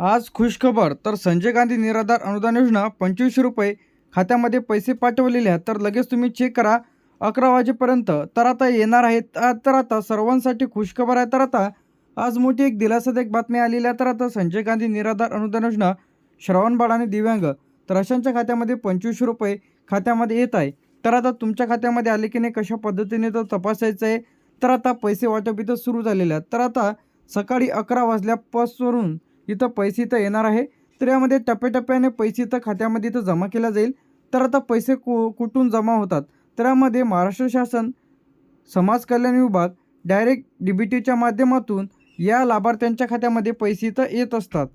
आज खुशखबर. तर संजय गांधी निराधार अनुदान योजना पंचवीसशे रुपये खात्यामध्ये पैसे पाठवलेले आहेत. तर लगेच तुम्ही चेक करा. अकरा वाजेपर्यंत. तर आता येणार आहेत. तर आता सर्वांसाठी खुशखबर आहे. तर आता आज मोठी एक दिलासादायक बातमी आलेली आहे. तर आता संजय गांधी निराधार अनुदान योजना श्रवणबाळ आणि दिव्यांग. तर अशांच्या खात्यामध्ये पंचवीसशे रुपये खात्यामध्ये येत आहे. तर आता तुमच्या खात्यामध्ये आले की नाही कशा पद्धतीने तो तपासायचं आहे. तर आता पैसे वाटप इथं सुरू झालेले आहेत. तर आता सकाळी अकरा वाजल्यापासून इथं पैसे इथं येणार आहे. तर यामध्ये टप्प्याटप्प्याने पैसे इथं खात्यामध्ये इथं जमा केला जाईल. तर आता पैसे कु कुठून जमा होतात? तर यामध्ये महाराष्ट्र शासन समाज कल्याण विभाग डायरेक्ट डी बी टीच्या माध्यमातून या लाभार्थ्यांच्या खात्यामध्ये पैसे इथं येत असतात.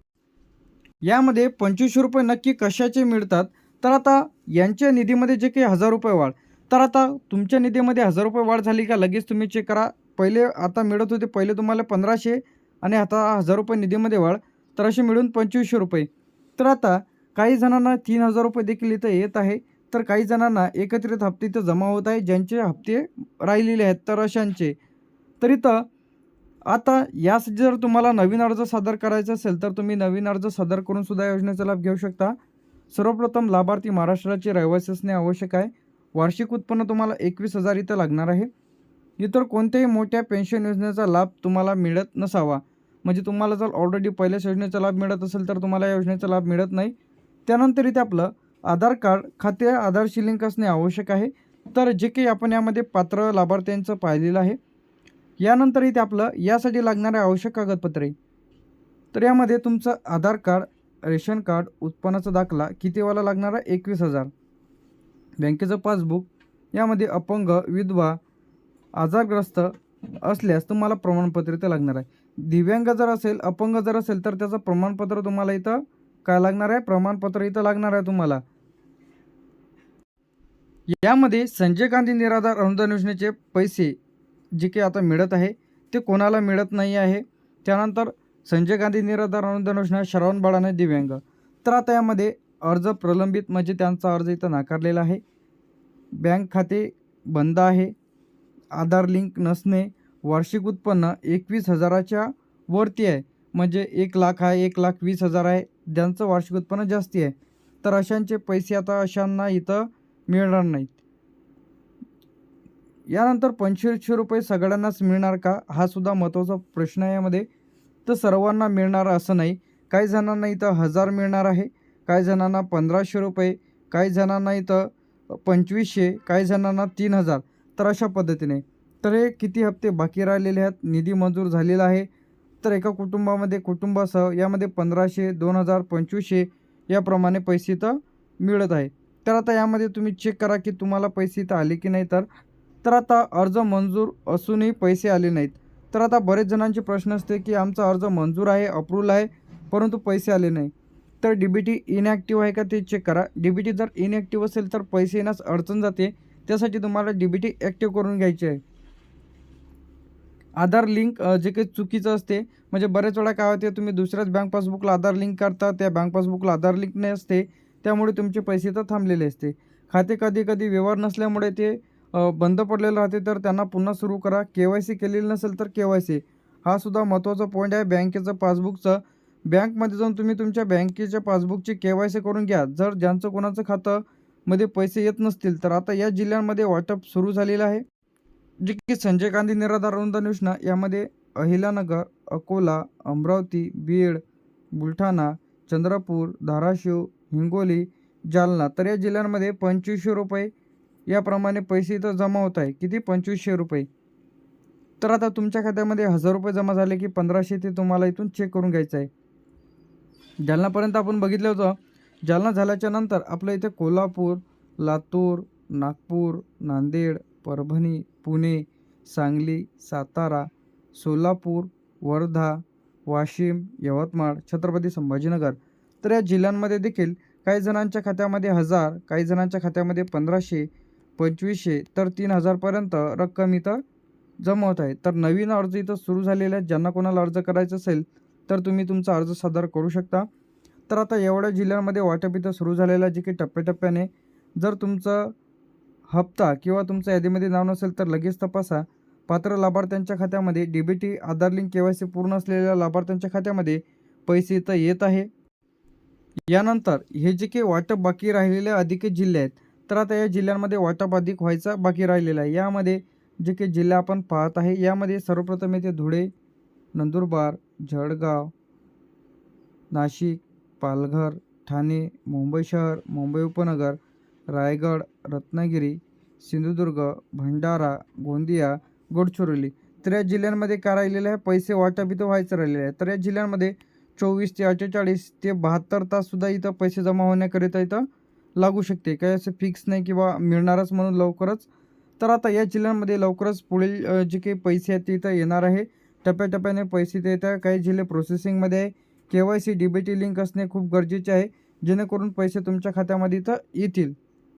यामध्ये पंचवीसशे रुपये नक्की कशाचे मिळतात? तर आता यांच्या निधीमध्ये जे काही हजार रुपये वाढ. तर आता तुमच्या निधीमध्ये हजार रुपये वाढ झाली का? लगेच तुम्ही चेक करा. पहिले आता मिळत होते पहिले तुम्हाला पंधराशे आणि आता हजार रुपये निधीमध्ये वाढ. तर असे मिळून पंचवीसशे रुपये. तर आता काही जणांना तीन हजार रुपये देखील इथं येत आहे. तर काही जणांना एकत्रित हप्ते इथं जमा होत आहे. ज्यांचे हप्ते राहिलेले आहेत तर अशांचे तर इथं आता यास जर तुम्हाला नवीन अर्ज सादर करायचा असेल तर तुम्ही नवीन अर्ज सादर करून सुद्धा योजनेचा लाभ घेऊ शकता. सर्वप्रथम लाभार्थी महाराष्ट्राचे रहिवासी असणे आवश्यक आहे. वार्षिक उत्पन्न तुम्हाला एकवीस हजार इथं लागणार आहे. इतर कोणत्याही मोठ्या पेन्शन योजनेचा लाभ तुम्हाला मिळत नसावा. म्हणजे तुम्हाला जर ऑलरेडी पहिल्याच योजनेचा लाभ मिळत असेल तर तुम्हाला या योजनेचा लाभ मिळत नाही. त्यानंतर इथे आपलं आधार कार्ड खाते आधारशी लिंक असणे आवश्यक आहे. तर जे काही आपण यामध्ये पात्र लाभार्थ्यांचं पाहिलेलं आहे यानंतर इथे आपलं यासाठी लागणारे आवश्यक कागदपत्रे. तर यामध्ये तुमचं आधार कार्ड रेशन कार्ड उत्पन्नाचा दाखला कितीवाला लागणार? आहे एकवीस हजार. बँकेचं पासबुक यामध्ये अपंग विधवा आजारग्रस्त असल्यास तुम्हाला प्रमाणपत्र ते लागणार आहे. दिव्यांग जर असेल अपंग जर असेल तर त्याचं प्रमाणपत्र तुम्हाला इथं काय लागणार आहे? प्रमाणपत्र इथं लागणार आहे तुम्हाला. यामध्ये संजय गांधी निराधार अनुदान योजनेचे पैसे जे काही आता मिळत आहे ते कोणाला मिळत नाही आहे? त्यानंतर संजय गांधी निराधार अनुदान योजना श्रवण बाळाने दिव्यांग. तर आता यामध्ये अर्ज प्रलंबित म्हणजे त्यांचा अर्ज इथं नाकारलेला आहे. बँक खाते बंद आहे. आधार लिंक नसणे वार्षिक उत्पन्न एकवीस हजाराच्या वरती आहे. म्हणजे एक लाख आहे एक लाख वीस हजार आहे. ज्यांचं वार्षिक उत्पन्न जास्ती आहे. तर अशांचे पैसे आता अशांना इथं मिळणार नाहीत. यानंतर पंचवीसशे रुपये सगळ्यांनाच मिळणार का? हा सुद्धा महत्त्वाचा प्रश्न आहे यामध्ये. तर सर्वांना मिळणार असं नाही. काही जणांना इथं हजार मिळणार आहे. काही जणांना पंधराशे रुपये. काही जणांना इथं पंचवीसशे. काही जणांना तीन हजार. तर अशा पद्धतीने. तर हे किती हप्ते बाकी राहिलेले आहेत? निधी मंजूर झालेला आहे. तर एका कुटुंबामध्ये कुटुंबासह यामध्ये पंधराशे दोन हजार पंचवीसशे याप्रमाणे पैसे तर मिळत आहे. तर आता यामध्ये तुम्ही चेक करा की तुम्हाला पैसे इथं आले की नाही तर. तर आता अर्ज मंजूर असूनही पैसे आले नाहीत. तर आता बरेच जणांचे प्रश्न असते की आमचा अर्ज मंजूर आहे अप्रूव्हल आहे परंतु पैसे आले नाही. तर डी बी टी इनॅक्टिव्ह आहे का ते चेक करा. डी बी टी जर इनॅक्टिव्ह असेल तर पैसे येण्यास अडचण जाते. त्यासाठी तुम्हाला डी बी टी ॲक्टिव्ह करून घ्यायची आहे. आधार लिंक जे काही चुकीचं असते म्हणजे बरेच वेळा काय होते तुम्ही दुसऱ्याच बँक पासबुकला आधार लिंक करता त्या बँक पासबुकला आधार लिंक नाही असते त्यामुळे तुमचे पैसे तर थांबलेले असते. खाते कधी कधी व्यवहार नसल्यामुळे ते बंद पडलेलं राहते तर त्यांना पुन्हा सुरू करा. के वाय सी केलेली नसेल तर के वाय सी. हा सुद्धा महत्त्वाचा पॉईंट आहे. बँकेचं पासबुकचं बँकमध्ये जाऊन तुम्ही तुमच्या बँकेच्या पासबुकची के वाय सी करून घ्या. जर ज्यांचं कोणाचं खातं मध्ये पैसे येत नसतील तर आता या जिल्ह्यांमध्ये वाटप सुरू झालेलं आहे. जे की संजय गांधी निराधार अनुदान योजना यामध्ये अहिलानगर अकोला अमरावती बीड बुलढाणा चंद्रपूर धाराशिव हिंगोली जालना. तर या जिल्ह्यांमध्ये पंचवीसशे रुपये याप्रमाणे पैसे इथं जमा होत आहे. किती? पंचवीसशे रुपये. तर आता तुमच्या खात्यामध्ये हजार रुपये जमा झाले की पंधराशे ते तुम्हाला इथून चेक करून घ्यायचं आहे. जालनापर्यंत आपण बघितलं होतं. जालना झाल्याच्यानंतर आपलं इथे कोल्हापूर लातूर नागपूर नांदेड परभणी पुणे सांगली सातारा सोलापूर वर्धा वाशिम यवतमाळ छत्रपती संभाजीनगर. तर या जिल्ह्यांमध्ये देखील काही जणांच्या खात्यामध्ये हजार काही जणांच्या खात्यामध्ये पंधराशे पंचवीसशे तर तीन हजारपर्यंत रक्कम इथं जमा होत आहे. तर नवीन अर्ज इथं सुरू झालेला आहेत. ज्यांना कोणाला अर्ज करायचा असेल तर तुम्ही तुमचा अर्ज सादर करू शकता. तर आता एवढ्या जिल्ह्यांमध्ये वाटप इथं सुरू झालेलं आहे जे की टप्प्याटप्प्याने. जर तुमचं हप्ता किंवा तुमचं यादीमध्ये नाव नसेल तर लगेच तपासा. पात्र लाभार्थ्यांच्या खात्यामध्ये D B T Aadhaar link K Y C पूर्ण असलेल्या लाभार्थ्यांच्या खात्यामध्ये पैसे इथं येत आहे. यानंतर हे जे काही वाटप बाकी राहिलेले अधिक जिल्हे आहेत तर आता या जिल्ह्यांमध्ये वाटप अधिक व्हायचा बाकी राहिलेला आहे. यामध्ये जे काही जिल्हे आपण पाहत आहे यामध्ये सर्वप्रथम येते धुळे नंदुरबार जळगाव नाशिक पालघर ठाणे मुंबई शहर मुंबई उपनगर रायगड रत्नागिरी सिंधुदुर्ग भंडारा गोंदिया गडचिरोली. तर या जिल्ह्यांमध्ये काय राहिलेलं आहे? पैसे वाटप इथं व्हायचं राहिलेलं आहे. तर या जिल्ह्यांमध्ये चोवीस ते अठ्ठेचाळीस ते बहात्तर ताससुद्धा इथं पैसे जमा होण्याकरिता इथं लागू शकते. काही असं फिक्स नाही किंवा मिळणारच म्हणून लवकरच. तर आता या जिल्ह्यांमध्ये लवकरच पुढील जे काही पैसे आहेत ते इथं येणार आहे. टप्प्याटप्प्याने पैसे ते येतात. काही जिल्हे प्रोसेसिंगमध्ये आहे. K Y C D B T link असणे खूप गरजेचे आहे. जेणेकरून पैसे तुमच्या खात्यामध्ये इथं येतील.